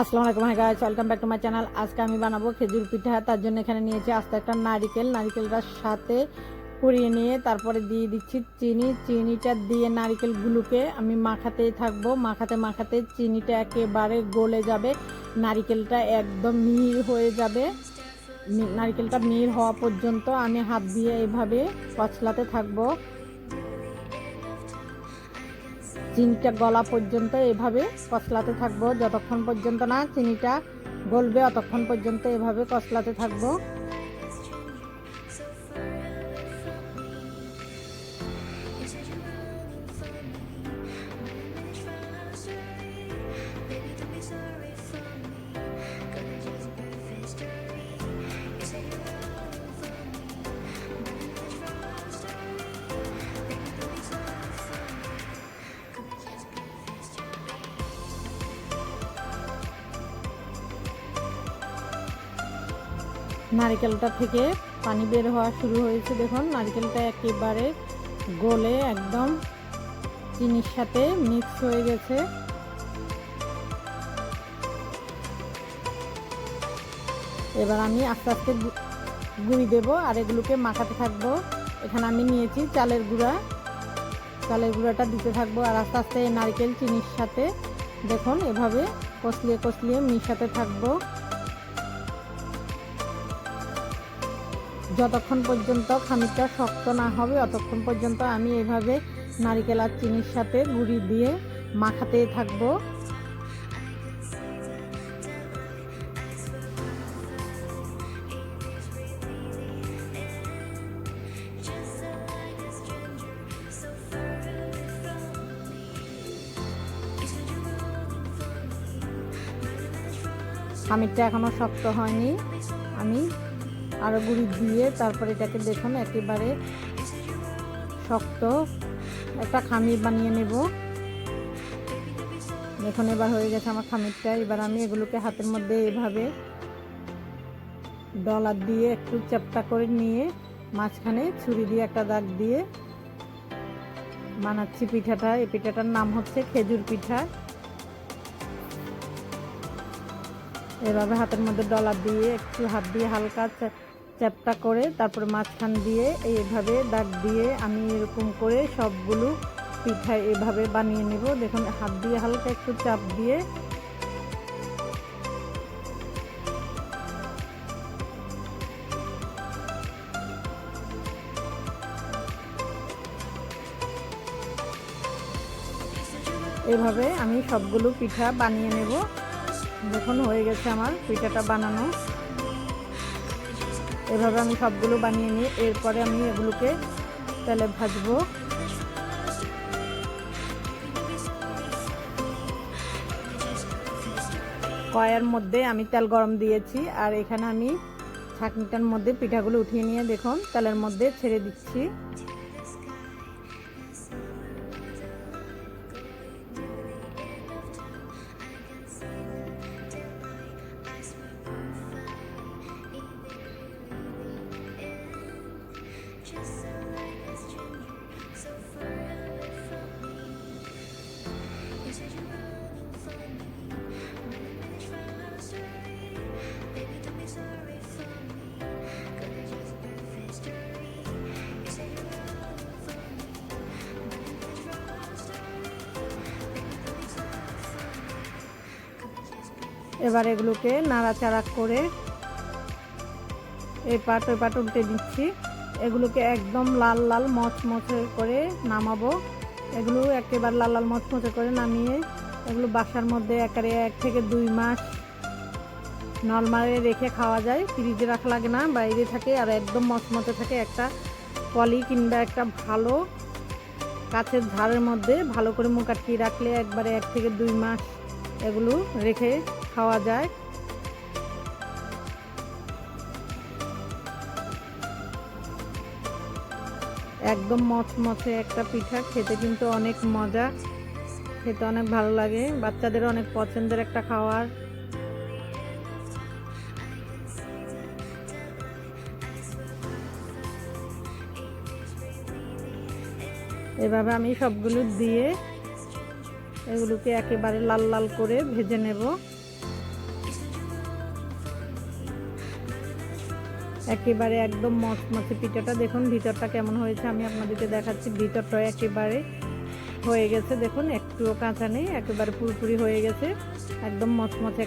আসসালামু আলাইকুম hi guys welcome back to my channel আজকে আমি বানাবো খেজুর পিঠা, তার জন্য এখানে নিয়েছি আস্তে একটা নারিকেল। নারিকেলটার সাথে কুড়িয়ে নিয়ে তারপরে দিয়ে দিচ্ছি চিনি। চিনিটা দিয়ে নারিকেলগুলোকে আমি মাখাতেই থাকব। মাখাতে মাখাতে চিনিটা একেবারে গলে যাবে। নারিকেলটা একদম মিহির হয়ে যাবে। নারিকেলটা মিহির হওয়া পর্যন্ত আমি হাত দিয়ে এভাবে কচলাতে থাকব। চিনিটা গলা পর্যন্ত এভাবে কচলাতে থাকব। যতক্ষণ পর্যন্ত না চিনিটা গলবে, অতক্ষণ পর্যন্ত এভাবে কচলাতে থাকব। নারকেলটা থেকে পানি বের হওয়া শুরু হয়েছে। দেখুন, নারকেলটা একেবারে গলে একদম চিনির সাথে মিক্স হয়ে গেছে। এবার আমি আস্তে আস্তে গুঁড়ি দেবো আর এগুলোকে মাখাতে থাকব। এখানে আমি নিয়েছি চালের গুঁড়া। চালের গুঁড়াটা দিতে থাকব আর আস্তে আস্তে নারকেল, চিনির সাথে। দেখুন, এভাবে কষলিয়ে কষলিয়ে মিশাতে থাকব। যতক্ষণ পর্যন্ত খামিরটা শক্ত না হবে ততক্ষণ পর্যন্ত আমি এভাবে নারিকেল আর চিনির সাথে গুঁড়ি দিয়ে মাখাতে থাকব। খামিরটা এখনও শক্ত হয়নি। আমি আরও গুঁড়ি দিয়ে তারপরে এটাকে দেখুন, একেবারে শক্ত একটা খামির বানিয়ে নেব। দেখুন, এবার হয়ে গেছে আমার খামিরটা। এবার আমি এগুলোকে হাতের মধ্যে এভাবে ডলার দিয়ে একটু চ্যাপটা করে নিয়ে মাঝখানে ছুরি দিয়ে একটা দাগ দিয়ে বানাচ্ছি পিঠাটা। এই পিঠাটার নাম হচ্ছে খেজুর পিঠা। এভাবে হাতের মধ্যে ডলার দিয়ে একটু হাত দিয়ে হালকা চ্যাপটা করে তারপরে মাঝখান দিয়ে এইভাবে দাগ দিয়ে আমি এরকম করে সবগুলো পিঠা এভাবে বানিয়ে নেব। দেখুন, হাত দিয়ে হালকা একটু চাপ দিয়ে। এভাবে আমি সবগুলো পিঠা বানিয়ে নেব। দেখুন, হয়ে গেছে আমার পিঠাটা বানানো। এভাবে আমি সবগুলো বানিয়ে নিই এরপরে আমি এগুলোকে তেলে ভাজবো। কয়ার মধ্যে আমি তেল গরম দিয়েছি আর এখানে আমি ছাঁকনিটার মধ্যে পিঠাগুলো উঠিয়ে নিয়ে দেখুন, তেলের মধ্যে ছেড়ে দিচ্ছি। এবার এগুলোকে নাড়াচাড়া করে এই পাট, ওই পাট উল্টে দিচ্ছি। এগুলোকে একদম লাল লাল মচমচে করে নামাবো। এগুলো একেবারে লাল লাল মচমচে করে নামিয়ে এগুলো বাসার মধ্যে একারে এক থেকে দুই মাস নর্মালে রেখে খাওয়া যায়। ফ্রিজে রাখা লাগে না, বাইরে থাকে আর একদম মচমচে থাকে একটা কলি কিংবা একটা ভালো কাছের ঝাড়ের মধ্যে ভালো করে মুখ আটকিয়ে রাখলে একবারে এক থেকে দুই মাস এগুলো রেখে খাওয়া যায়। একদম মচমচে একটা পিঠা, খেতে কিন্তু অনেক মজা, খেতে অনেক ভালো লাগে, বাচ্চাদের অনেক পছন্দের একটা খাওয়ার। এভাবে আমি সবগুলো দিয়ে এগুলোকে একেবারে লাল লাল করে ভেজে নেব। একেবারে একদম মচমচে পিঠাটা। দেখুন ভিতরটা কেমন হয়েছে, আমি আপনাদেরকে দেখাচ্ছি। ভিতরটা একেবারে হয়ে গেছে। দেখুন, একটুও কাঁচা নেই, একেবারে পুরোপুরি হয়ে গেছে। একদম মচমচে